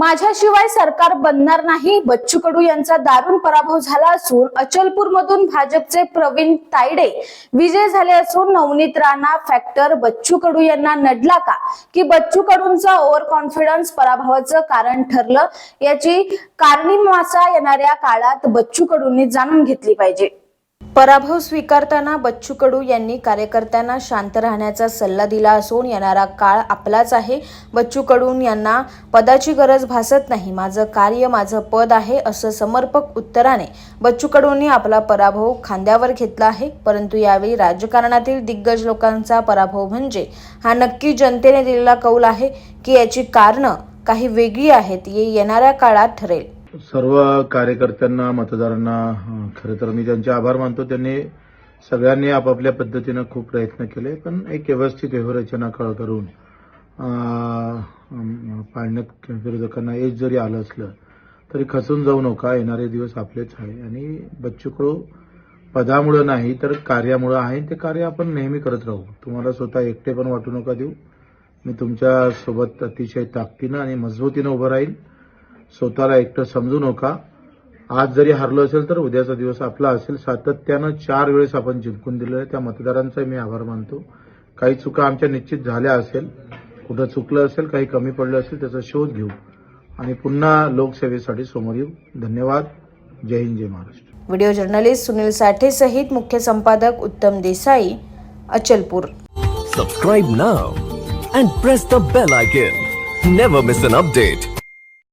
माझ्याशिवाय सरकार बनणार नाही. बच्चू कडू यांचा दारुण पराभव झाला असून अचलपूर मधून भाजपचे प्रवीण तायडे विजय झाले असून नवनीत राणा फॅक्टर बच्चू कडू यांना नडला का? की बच्चू कडूंचा ओव्हर कॉन्फिडन्स पराभवाचं कारण ठरलं? याची कारणीमासा येणाऱ्या काळात बच्चू कडूंनी जाणून घेतली पाहिजे. पराभव स्वीकारताना बच्चू कडू यांनी कार्यकर्त्यांना शांत राहण्याचा सल्ला दिला असून येणारा काळ आपलाच आहे. बच्चू कडून यांना पदाची गरज भासत नाही. माझं कार्य माझं पद आहे असं समर्पक उत्तराने बच्चू कडूंनी आपला पराभव खांद्यावर घेतला आहे. परंतु यावेळी राजकारणातील दिग्गज लोकांचा पराभव म्हणजे हा नक्की जनतेने दिलेला कौल आहे की याची कारणं काही वेगळी आहेत हे येणाऱ्या काळात ठरेल. सर्व कार्यकर्त्यांना मतदारांना खरं तर मी त्यांचे आभार मानतो. त्यांनी सगळ्यांनी आपापल्या पद्धतीनं खूप प्रयत्न केले पण एक व्यवस्थित व्यूहरचना कळ करून पाळण्यात विरोधकांना एज जरी आलं असलं तरी खचून जाऊ नका. येणारे दिवस आपलेच आहे. आणि बच्चू कडू पदामुळं नाही तर कार्यामुळं आहे. ते कार्य आपण नेहमी करत राहू. तुम्हाला स्वतः एकटे पण वाटू नका देऊ. मी तुमच्यासोबत अतिशय ताकदीनं आणि मजबूतीनं उभं राहील स्वतःला एकटं समजू नका. आज जरी हरलो असेल तर उद्याचा दिवस आपला असेल. सातत्यानं चार वेळेस आपण जिंकून दिलेलं आहे. त्या मतदारांचा मी आभार मानतो. काही चुका आमच्या निश्चित झाल्या असेल. कुठं चुकलं असेल काही कमी पडलं असेल त्याचा शोध घेऊ. आणि पुन्हा लोकसेवेसाठी समोर येऊ. धन्यवाद. जय हिंद जय महाराष्ट्र. व्हिडिओ जर्नलिस्ट सुनील साठे सहित मुख्य संपादक Uttam Desai Achalpur. Subscribe now and press the bell icon. Never miss an update.